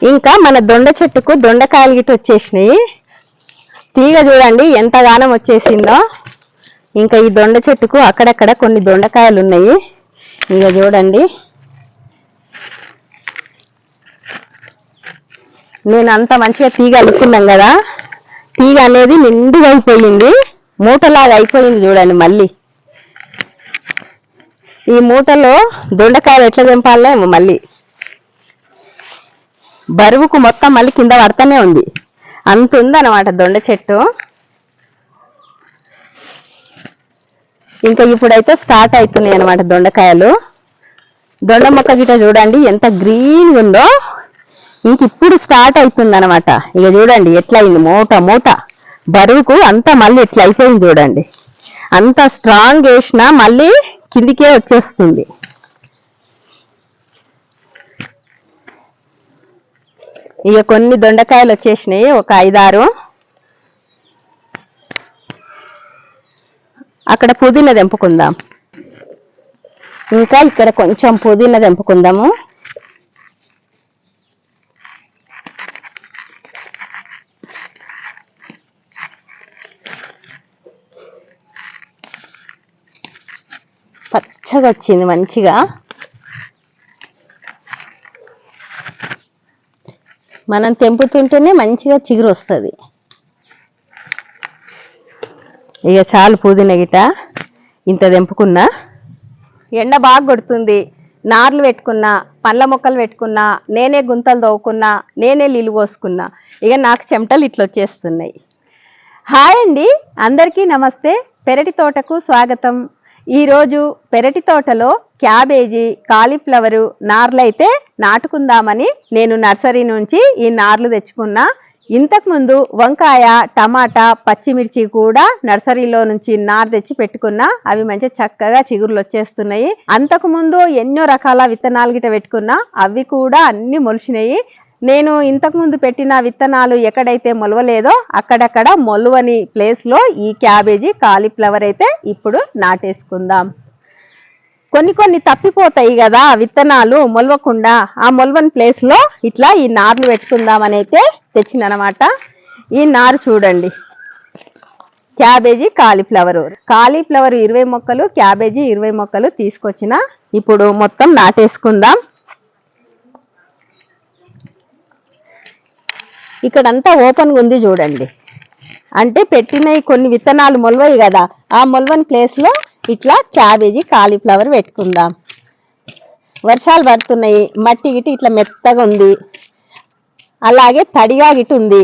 ఇంకా మన దొండ చెట్టుకు దొండకాయలు గిట్ట వచ్చేసినాయి. తీగ చూడండి ఎంత గానం వచ్చేసిందో. ఇంకా ఈ దొండ చెట్టుకు అక్కడక్కడ కొన్ని దొండకాయలు ఉన్నాయి. ఇక చూడండి. నేను అంత మంచిగా తీగ అలుక్కున్నాం కదా. తీగ అనేది నిండుగా అయిపోయింది. మూటలాగా అయిపోయింది చూడండి మళ్ళీ. ఈ మూటలో దొండకాయలు ఎట్లా తెంపాలో మళ్ళీ. బరువుకు మొత్తం మళ్ళీ కింద పడతానే ఉంది. అంత ఉందన్నమాట దొండ చెట్టు. ఇంకా ఇప్పుడైతే స్టార్ట్ అవుతున్నాయి అనమాట దొండకాయలు. దొండ మొక్క గిట చూడండి ఎంత గ్రీన్ ఉందో. ఇంక ఇప్పుడు స్టార్ట్ అవుతుంది అనమాట ఇక చూడండి ఎట్లా అయింది మూట మూట. బరువుకు అంతా మళ్ళీ ఎట్లా అయిపోయింది చూడండి. అంత స్ట్రాంగ్ వేసినా మళ్ళీ కిందికే వచ్చేస్తుంది. ఇక కొన్ని దొండకాయలు వచ్చేసినాయి ఒక ఐదారు. అక్కడ పుదీనా తెంపుకుందాం. ఇంకా ఇక్కడ కొంచెం పుదీనా తెంపుకుందాము. పచ్చగా వచ్చింది మంచిగా. మనం తెంపుతుంటేనే మంచిగా చిగురు వస్తుంది. ఇక చాలు పుదీనా గిట ఇంత తెంపుకున్నా. ఎండ బాగా కొడుతుంది. నార్లు పెట్టుకున్నా పండ్ల మొక్కలు పెట్టుకున్నా నేనే గుంతలు తవ్వుకున్నా నేనే నీళ్ళు పోసుకున్నా. ఇక నాకు చెమటలు ఇట్లా వచ్చేస్తున్నాయి. హాయ్ అండి. అందరికీ నమస్తే. పెరటి తోటకు స్వాగతం. ఈరోజు పెరటి తోటలో క్యాబేజీ కాలీఫ్లవరు నార్లు అయితే నాటుకుందామని నేను నర్సరీ నుంచి ఈ నార్లు తెచ్చుకున్నా. ఇంతకుముందు వంకాయ టమాటా పచ్చిమిర్చి కూడా నర్సరీలో నుంచి నార్ తెచ్చి పెట్టుకున్నా. అవి మంచి చక్కగా చిగురులు వచ్చేస్తున్నాయి. అంతకుముందు ఎన్నో రకాల విత్తనాలు గిట పెట్టుకున్నా. అవి కూడా అన్ని మొలిచినాయి. నేను ఇంతకుముందు పెట్టిన విత్తనాలు ఎక్కడైతే మొలవలేదో అక్కడక్కడ మొలవని ప్లేస్లో ఈ క్యాబేజీ కాలీఫ్లవర్ అయితే ఇప్పుడు నాటేసుకుందాం. కొన్ని కొన్ని తప్పిపోతాయి కదా విత్తనాలు మొలవకుండా. ఆ మొలవని ప్లేస్లో ఇట్లా ఈ నార్లు పెట్టుకుందామని అయితే తెచ్చిందనమాట ఈ నారు చూడండి. క్యాబేజీ కాలీఫ్లవర్ కాలీఫ్లవర్ ఇరవై మొక్కలు క్యాబేజీ ఇరవై మొక్కలు తీసుకొచ్చిన. ఇప్పుడు మొత్తం నాటేసుకుందాం. ఇక్కడంతా ఓపెన్గా ఉంది చూడండి. అంటే పెట్టినవి కొన్ని విత్తనాలు మొలవయి కదా ఆ మొలవని ప్లేస్లో ఇట్లా క్యాబేజీ కాలీఫ్లవర్ పెట్టుకుందాం. వర్షాలు పడుతున్నాయి మట్టి గిట్టి ఇట్లా మెత్తగా ఉంది. అలాగే తడిగా గిట్టు ఉంది.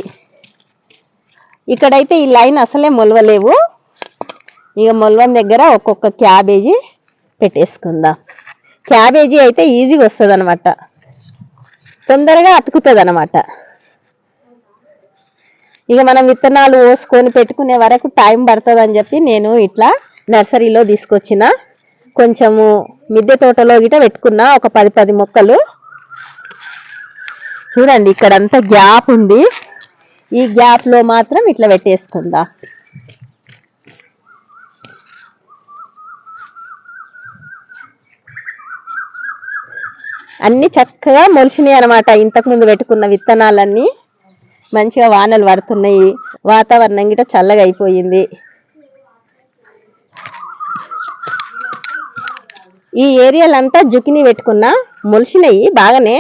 ఇక్కడైతే ఈ లైన్ అసలే మొలవలేవు. ఇక మొలవం దగ్గర ఒక్కొక్క క్యాబేజీ పెట్టేసుకుందాం. క్యాబేజీ అయితే ఈజీగా వస్తుంది అనమాట తొందరగా అతుకుతుంది అనమాట ఇక మనం విత్తనాలు పోసుకొని పెట్టుకునే వరకు టైం పడుతుంది అని చెప్పి నేను ఇట్లా నర్సరీలో తీసుకొచ్చిన. కొంచెము మిద్దె తోటలో గిట పెట్టుకున్న ఒక పది పది మొక్కలు. చూడండి ఇక్కడంతా గ్యాప్ ఉంది. ఈ గ్యాప్లో మాత్రం ఇట్లా పెట్టేసుకుందా. అన్ని చక్కగా మొలిచినాయి అనమాట ఇంతకు ముందు పెట్టుకున్న విత్తనాలన్నీ. మంచిగా వానలు పడుతున్నాయి. వాతావరణం గిట చల్లగా అయిపోయింది. ఈ ఏరియాలంతా జుకిని పెట్టుకున్నా మొలిసినాయి బాగానే.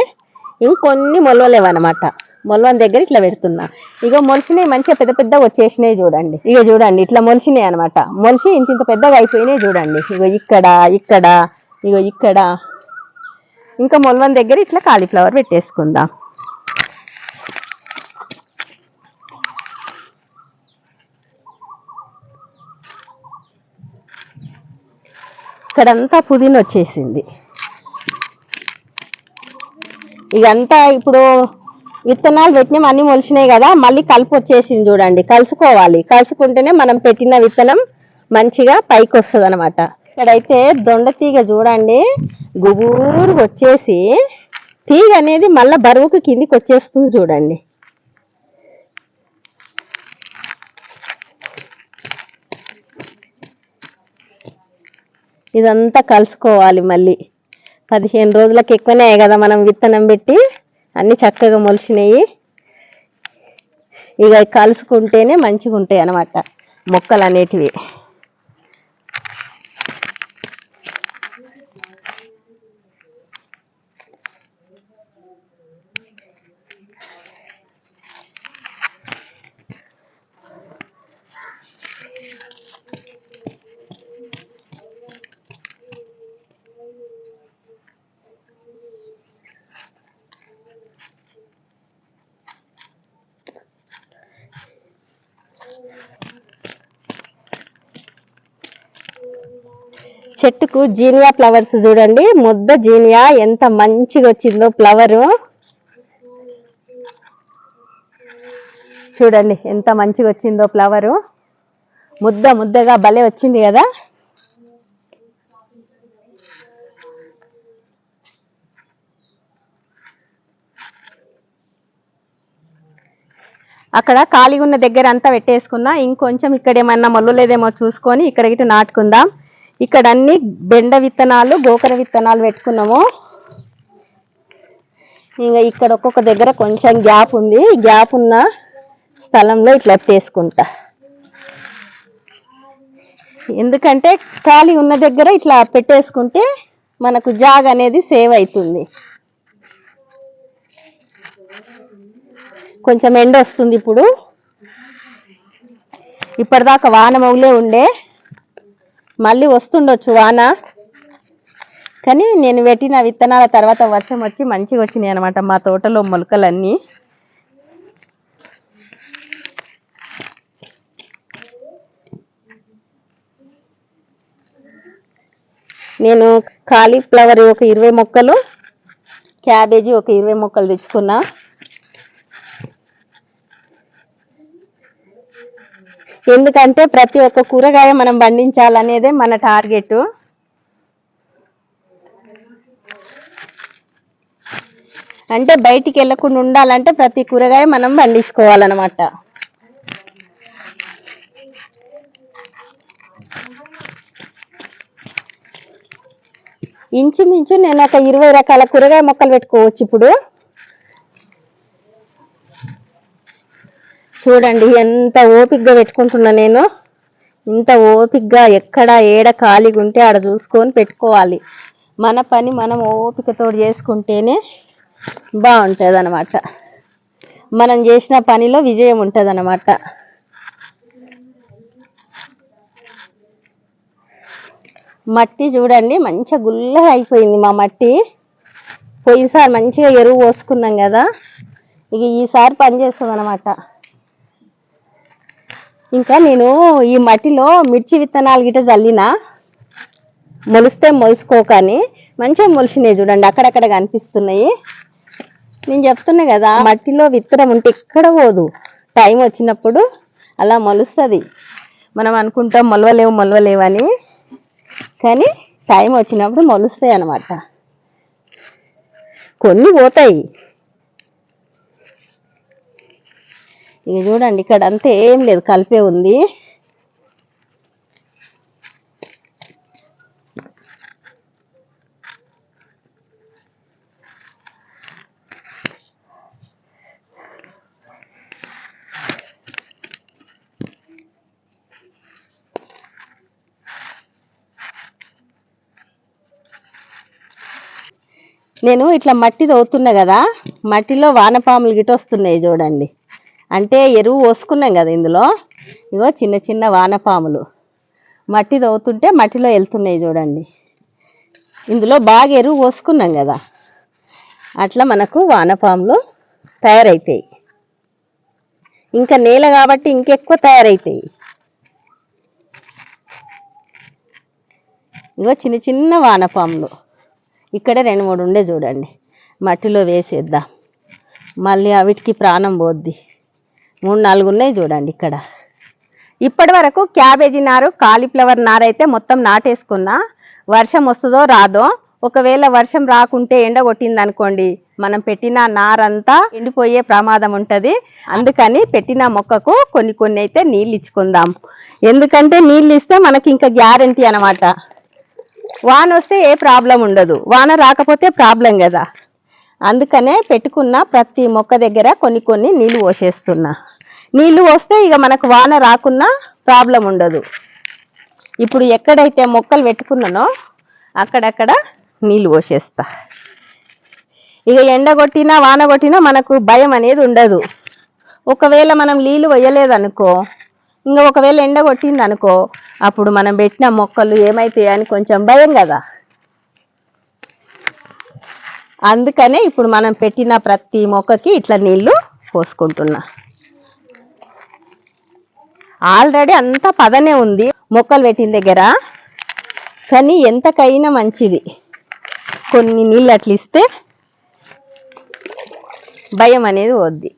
ఇంకొన్ని మొలవలేవన్నమాట. మొలవని దగ్గర ఇట్లా పెడుతున్నా. ఇక మొలిచినాయి మంచిగా పెద్ద పెద్దగా వచ్చేసినాయి చూడండి. ఇక చూడండి ఇట్లా మొలిసినాయి అనమాట మొలిసి ఇంత ఇంత పెద్దగా అయిపోయినాయి చూడండి. ఇగో ఇక్కడ ఇక్కడ ఇగో ఇక్కడ. ఇంకా మొలవని దగ్గర ఇట్లా కాలీఫ్లవర్ పెట్టేసుకుందాం. ఇక్కడంతా పుదీనా వచ్చేసింది. ఇదంతా ఇప్పుడు విత్తనాలు పెట్టినాం అన్ని మొలిచినాయి కదా మళ్ళీ కలుపు వచ్చేసింది చూడండి. కలుసుకోవాలి. కలుసుకుంటేనే మనం పెట్టిన విత్తనం మంచిగా పైకి వస్తుంది అనమాట ఇక్కడైతే దొండ తీగ చూడండి. గుబూరు వచ్చేసి తీగ అనేది మళ్ళీ బరువుకు కిందికి వచ్చేస్తుంది చూడండి. ఇదంతా కలుసుకోవాలి మళ్ళీ. పదిహేను రోజులకు ఎక్కువనే కదా మనం విత్తనం పెట్టి అన్ని చక్కగా మొలిచినాయి. ఇక కలుసుకుంటేనే మంచిగా ఉంటాయి అన్నమాట మొక్కలు అనేటివి చెట్టుకు జీనియా ఫ్లవర్స్ చూడండి. ముద్ద జీనియా. ఎంత మంచిగా వచ్చిందో ఫ్లవరు. చూడండి ఎంత మంచిగా వచ్చిందో ఫ్లవరు. ముద్ద ముద్దగా భలే వచ్చింది కదా. అక్కడ ఖాళీగా ఉన్న దగ్గర అంతా పెట్టేసుకున్నా. ఇంకొంచెం ఇక్కడ ఏమన్నా మొల్లు లేదేమో చూసుకొని ఇక్కడ ఇటు నాటుకుందాం. ఇక్కడ అన్ని బెండ విత్తనాలు గోకర విత్తనాలు పెట్టుకున్నాము. ఇంకా ఇక్కడ ఒక్కొక్క దగ్గర కొంచెం గ్యాప్ ఉంది. గ్యాప్ ఉన్న స్థలంలో ఇట్లా తీసుకుంటా ఎందుకంటే ఖాళీ ఉన్న దగ్గర ఇట్లా పెట్టేసుకుంటే మనకు జాగ్ అనేది సేవ్ అవుతుంది. కొంచెం ఎండ వస్తుంది ఇప్పుడు. ఇప్పటిదాకా వాన ఉండే. మళ్ళీ వస్తుండొచ్చు వాన? కానీ నేను పెట్టిన విత్తనాల తర్వాత వర్షం వచ్చి మంచిగా వచ్చినాయి అనమాట మా తోటలో మొలకలన్నీ. నేను కాలీఫ్లవర్ ఒక ఇరవై మొక్కలు క్యాబేజీ ఒక ఇరవై మొక్కలు తెచ్చుకున్నా. ఎందుకంటే ప్రతి ఒక్క కూరగాయ మనం పండించాలనేదే మన టార్గెట్. అంటే బయటికి వెళ్ళకుండా ఉండాలంటే ప్రతి కూరగాయ మనం పండించుకోవాలన్నమాట. ఇంచుమించు నేను ఒక ఇరవై రకాల కూరగాయ మొక్కలు పెట్టుకోవచ్చు ఇప్పుడు. చూడండి ఎంత ఓపిక్గా పెట్టుకుంటున్నా నేను. ఇంత ఓపిక్గా ఎక్కడ ఏడ ఖాళీగా ఉంటే ఆడ చూసుకొని పెట్టుకోవాలి. మన పని మనం ఓపికతో చేసుకుంటేనే బాగుంటుంది అనమాట మనం చేసిన పనిలో విజయం ఉంటుంది అనమాట మట్టి చూడండి మంచిగా గుల్లగా అయిపోయింది మా మట్టి. పోయినసారి మంచిగా ఎరువు పోసుకున్నాం కదా. ఇక ఈసారి పని చేస్తుంది అనమాట ఇంకా నేను ఈ మట్టిలో మిర్చి విత్తనాలు గిట చల్లిన మొలిస్తే మొలుసుకోకని మంచిగా మొలిచినాయి చూడండి అక్కడక్కడ కనిపిస్తున్నాయి. నేను చెప్తున్నా కదా మట్టిలో విత్తనం ఉంటే ఎక్కడ పోదు. టైం వచ్చినప్పుడు అలా మొలుస్తుంది. మనం అనుకుంటాం మొలవలేవు మొలవలేవు అని. కానీ టైం వచ్చినప్పుడు మొలుస్తాయి అన్నమాట. కొన్ని పోతాయి. ఇక చూడండి ఇక్కడ అంతే ఏం లేదు కలిపే ఉంది. నేను ఇట్లా మట్టి తవ్వుతున్నా కదా మట్టిలో వానపాములు గిట వస్తున్నాయి చూడండి. అంటే ఎరువు పోసుకున్నాం కదా ఇందులో. ఇగో చిన్న చిన్న వానపాములు. మట్టి తవ్వుతుంటే మట్టిలో వెళ్తున్నాయి చూడండి. ఇందులో బాగా ఎరువు పోసుకున్నాం కదా. అట్లా మనకు వానపాములు తయారవుతాయి ఇంకా నేల కాబట్టి ఇంకెక్కువ తయారవుతాయి ఇగో చిన్న చిన్న వానపాములు. ఇక్కడ రెండు మూడు ఉండే చూడండి. మట్టిలో వేసేద్దాం. మళ్ళీ వీటికి ప్రాణం పోద్ది. మూడు నాలుగు ఉన్నాయి చూడండి ఇక్కడ. ఇప్పటి వరకు క్యాబేజీ నారు కాలీఫ్లవర్ నారు అయితే మొత్తం నాటేసుకున్నా వర్షం వస్తుందో రాదో ఒకవేళ వర్షం రాకుంటే ఎండ కొట్టింది అనుకోండి మనం పెట్టిన నారంతా ఎండిపోయే ప్రమాదం ఉంటుంది. అందుకని పెట్టిన మొక్కకు కొన్ని కొన్ని అయితే నీళ్ళు ఇచ్చుకుందాం. ఎందుకంటే నీళ్ళు ఇస్తే మనకి ఇంకా గ్యారంటీ అనమాట వాన వస్తే ఏ ప్రాబ్లం ఉండదు. వాన రాకపోతే ప్రాబ్లం కదా. అందుకనే పెట్టుకున్న ప్రతి మొక్క దగ్గర కొన్ని కొన్ని నీళ్ళు పోసేస్తున్నా. నీళ్ళు వస్తే ఇక మనకు వాన రాకున్నా ప్రాబ్లం ఉండదు. ఇప్పుడు ఎక్కడైతే మొక్కలు పెట్టుకున్నానో అక్కడక్కడ నీళ్ళు పోసేస్తా. ఇక ఎండ కొట్టినా వాన కొట్టినా మనకు భయం అనేది ఉండదు. ఒకవేళ మనం నీళ్ళు వేయలేదనుకో ఇంకా ఒకవేళ ఎండ కొట్టింది అనుకో అప్పుడు మనం పెట్టిన మొక్కలు ఏమైతాయి అని కొంచెం భయం కదా. అందుకనే ఇప్పుడు మనం పెట్టిన ప్రతి మొక్కకి ఇట్లా నీళ్ళు పోసుకుంటున్నా. ఆల్రెడీ అంతా పదనే ఉంది. మొక్కలు పెట్టిన దగ్గర. కానీ ఎంతకైనా మంచిది. కొన్ని నీళ్ళు అట్లా ఇస్తే భయం అనేది వద్ది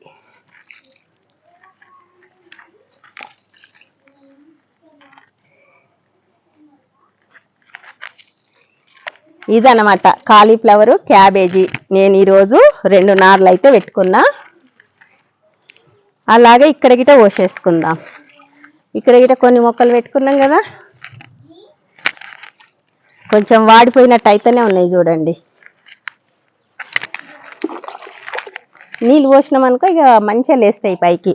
ఇదనమాట కాలీఫ్లవరు క్యాబేజీ. నేను ఈరోజు రెండు నార్లు అయితే పెట్టుకున్నా. అలాగే ఇక్కడ గిట పోసేసుకుందాం. ఇక్కడ గిట కొన్ని మొక్కలు పెట్టుకున్నాం కదా. కొంచెం వాడిపోయినట్టు అయితేనే ఉన్నాయి చూడండి. నీళ్ళు పోసినాం అనుకో ఇక మంచిగా లేస్తాయి పైకి.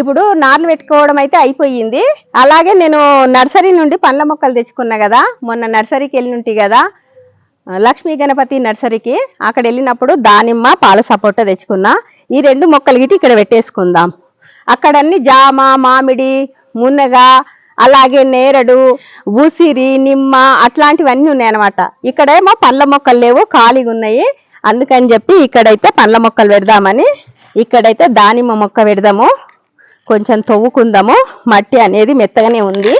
ఇప్పుడు నార్లు పెట్టుకోవడం అయితే అయిపోయింది. అలాగే నేను నర్సరీ నుండి పండ్ల మొక్కలు తెచ్చుకున్నా కదా. మొన్న నర్సరీకి వెళ్ళి కదా. లక్ష్మీ గణపతి నర్సరీకి. అక్కడ వెళ్ళినప్పుడు దానిమ్మ పాల సపోటా తెచ్చుకున్నా. ఈ రెండు మొక్కలు గిటి ఇక్కడ పెట్టేసుకుందాం. అక్కడన్ని జామ మామిడి మునగ అలాగే నేరడు ఉసిరి నిమ్మ అట్లాంటివన్నీ ఉన్నాయి అనమాట ఇక్కడేమో పండ్ల మొక్కలు లేవు ఖాళీగా ఉన్నాయి. అందుకని చెప్పి ఇక్కడైతే పండ్ల మొక్కలు పెడదామని ఇక్కడైతే దానిమ్మ మొక్క పెడదాము. కొంచెం తవ్వుకుందాము. మట్టి అనేది మెత్తగానే ఉంది.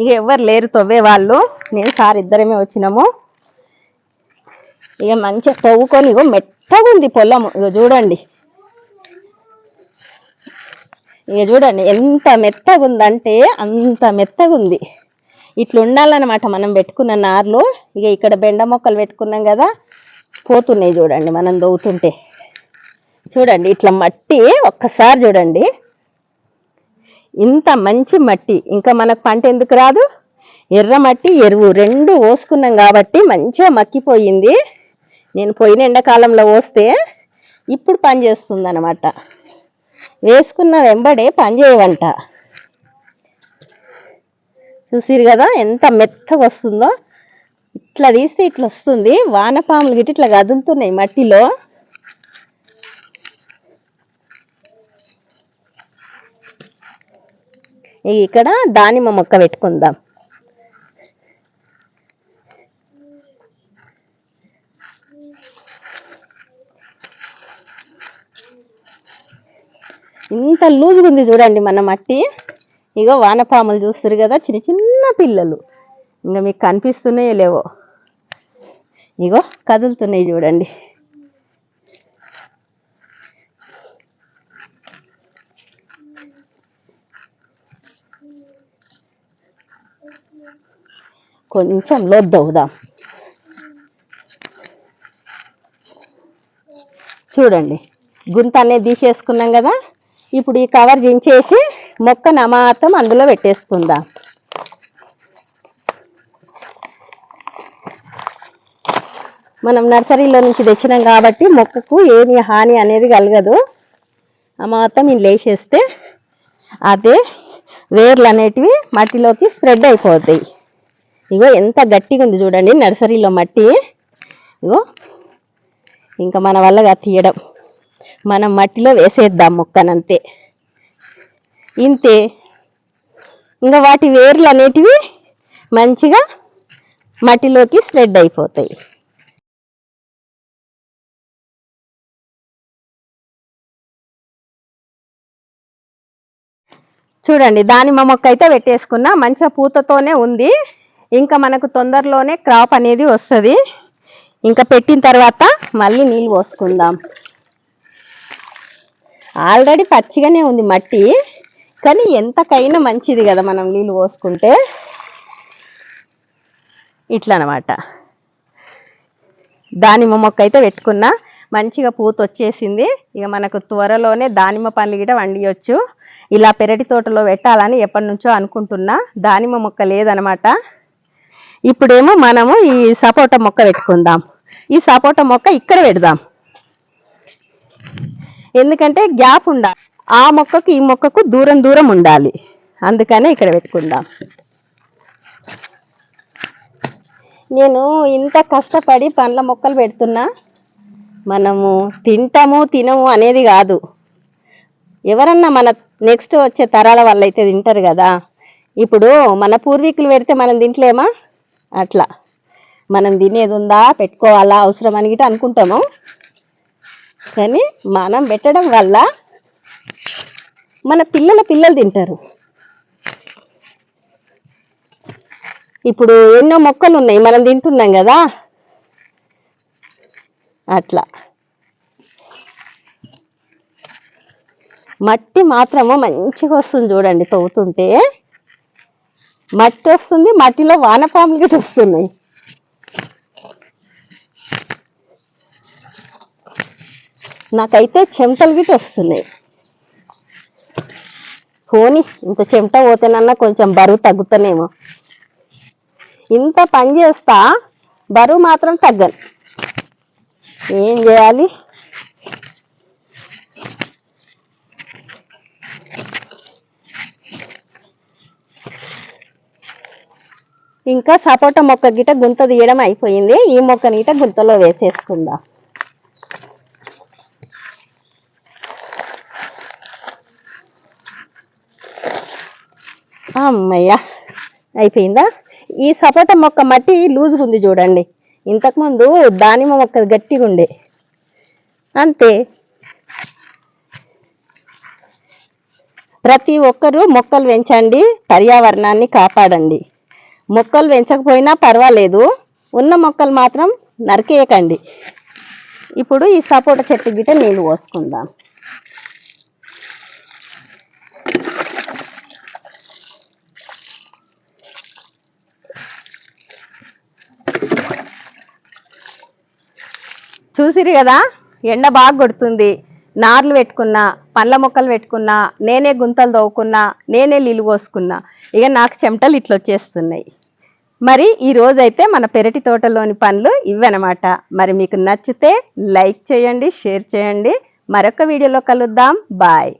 ఇక ఎవ్వరు లేరు తవ్వే వాళ్ళు నేను సార్ ఇద్దరమే వచ్చినాము. ఇక మంచిగా తవ్వుకొని ఇగో మెత్తగా ఉంది పొలము ఇక చూడండి. ఇక చూడండి ఎంత మెత్తగా ఉందంటే అంత మెత్తగా ఉంది. ఇట్లా ఉండాలన్నమాట మనం పెట్టుకున్న నార్లు. ఇక ఇక్కడ బెండ మొక్కలు పెట్టుకున్నాం కదా. పోతున్నాయి చూడండి మనం దవ్వుతుంటే చూడండి ఇట్లా మట్టి ఒక్కసారి చూడండి. ఇంత మంచి మట్టి ఇంకా మనకు పంట ఎందుకు రాదు? ఎర్ర మట్టి ఎరువు రెండు పోసుకున్నాం కాబట్టి మంచిగా మక్కిపోయింది. నేను పోయిన ఎండాకాలంలో పోస్తే ఇప్పుడు పని చేస్తుంది అనమాట వేసుకున్న వెంబడే పని చేయవంట. చూసిరు కదా ఎంత మెత్తగా వస్తుందో? ఇట్లా తీస్తే ఇట్లా వస్తుంది. వానపాములు గిట్ట ఇట్లా కదులుతున్నాయి మట్టిలో ఇక ఇక్కడ దానిమ్మ మొక్క పెట్టుకుందాం. ఇంత లూజుగా ఉంది చూడండి మన మట్టి. ఇగో వానపాములు చూస్తారు కదా చిన్న చిన్న పిల్లలు. ఇంకా మీకు కనిపిస్తున్నాయో లేవో. ఇగో కదులుతున్నాయి చూడండి. కొంచెం లొద్దవుదాం చూడండి. గుంత అనేది తీసేసుకున్నాం కదా. ఇప్పుడు ఈ కవర్ జించేసి మొక్క నమాతం అందులో పెట్టేసుకుందాం. మనం నర్సరీలో నుంచి తెచ్చినాం కాబట్టి మొక్కకు ఏమి హాని అనేది కలగదు. అమాతం ఇందులో వేసేస్తే అదే వేర్లు అనేటివి మట్టిలోకి స్ప్రెడ్ అయిపోతాయి. ఇగో ఎంత గట్టిగా ఉంది చూడండి నర్సరీలో మట్టి. ఇగో ఇంకా మన వల్లగా తీయడం. మనం మట్టిలో వేసేద్దాం మొక్కనంతే. ఇంతే. ఇంకా వాటి వేర్లు అనేటివి మంచిగా మట్టిలోకి స్ప్రెడ్ అయిపోతాయి. చూడండి దానిమ్మ మొక్క అయితే పెట్టేసుకున్నా మంచిగా పూతతోనే ఉంది. ఇంకా మనకు తొందరలోనే క్రాప్ అనేది వస్తుంది. ఇంకా పెట్టిన తర్వాత మళ్ళీ నీళ్ళు పోసుకుందాం. ఆల్రెడీ పచ్చిగానే ఉంది మట్టి కానీ ఎంతకైనా మంచిది కదా మనం నీళ్ళు పోసుకుంటే. ఇట్లా అనమాట దానిమ్మ మొక్క అయితే పెట్టుకున్నా మంచిగా పూత వచ్చేసింది. ఇక మనకు త్వరలోనే దానిమ్మ పండ్లు గిట వండియొచ్చు. ఇలా పెరటి తోటలో పెట్టాలని ఎప్పటి నుంచో అనుకుంటున్నా. దానిమ్మ మొక్క లేదనమాట. ఇప్పుడేమో మనము ఈ సపోటా మొక్క పెట్టుకుందాం. ఈ సపోటా మొక్క ఇక్కడ పెడదాం. ఎందుకంటే గ్యాప్ ఉండాలి. ఆ మొక్కకు ఈ మొక్కకు దూరం దూరం ఉండాలి. అందుకనే ఇక్కడ పెట్టుకుందాం. నేను ఇంత కష్టపడి పండ్ల మొక్కలు పెడుతున్నా మనము తింటాము తినము అనేది కాదు. ఎవరన్నా మన నెక్స్ట్ వచ్చే తరాల వాళ్ళు అయితే తింటారు కదా. ఇప్పుడు మన పూర్వీకులు పెడితే మనం తింటలేమా? అట్లా. మనం తినేది ఉందా పెట్టుకోవాలా అవసరం అని గిట్ట అనుకుంటాము. కానీ మనం పెట్టడం వల్ల మన పిల్లల పిల్లలు తింటారు. ఇప్పుడు ఎన్నో మొక్కలు ఉన్నాయి మనం తింటున్నాం కదా. అట్లా. మట్టి మాత్రము మంచిగా వస్తుంది చూడండి తవ్వుతుంటే. మట్టి వస్తుంది మట్టిలో వానపాములు గిట్ట వస్తున్నాయి. నాకైతే చెమటలు గిట్ట వస్తున్నాయి. పోని ఇంత చెమట పోతేనన్నా కొంచెం బరువు తగ్గుతానేమో. ఇంత పని చేస్తా బరువు మాత్రం తగ్గను. ఏం చేయాలి? ఇంకా సపోటా మొక్క గిట గుంత తీయడం అయిపోయింది. ఈ మొక్కని గిట గుంతలో వేసేసుకుందాం. అమ్మయ్యా అయిపోయిందా? ఈ సపోటా మొక్క మట్టి లూజ్గా ఉంది చూడండి. ఇంతకుముందు దానిమ్మ మొక్క గట్టిగా ఉండే. అంతే. ప్రతి ఒక్కరూ మొక్కలు పెంచండి పర్యావరణాన్ని కాపాడండి. మొక్కలు పెంచకపోయినా పర్వాలేదు. ఉన్న మొక్కలు మాత్రం నరికేయకండి. ఇప్పుడు ఈ సపోటా చెట్టు గిట నీళ్ళు పోసుకుందాం. చూసిరు కదా? ఎండ బాగా కొడుతుంది. నార్లు పెట్టుకున్నా పండ్ల మొక్కలు పెట్టుకున్నా నేనే గుంతలు తవ్వుకున్నా నేనే నీళ్ళు పోసుకున్నా. ఇక నాకు చెమటలు ఇట్లా వచ్చేస్తున్నాయి మరి ఈ రోజైతే మన పెరటి తోటలోని పనులు ఇవన్నమాట మరి మీకు నచ్చితే లైక్ చేయండి షేర్ చేయండి. మరొక వీడియోలో కలుద్దాం. బాయ్.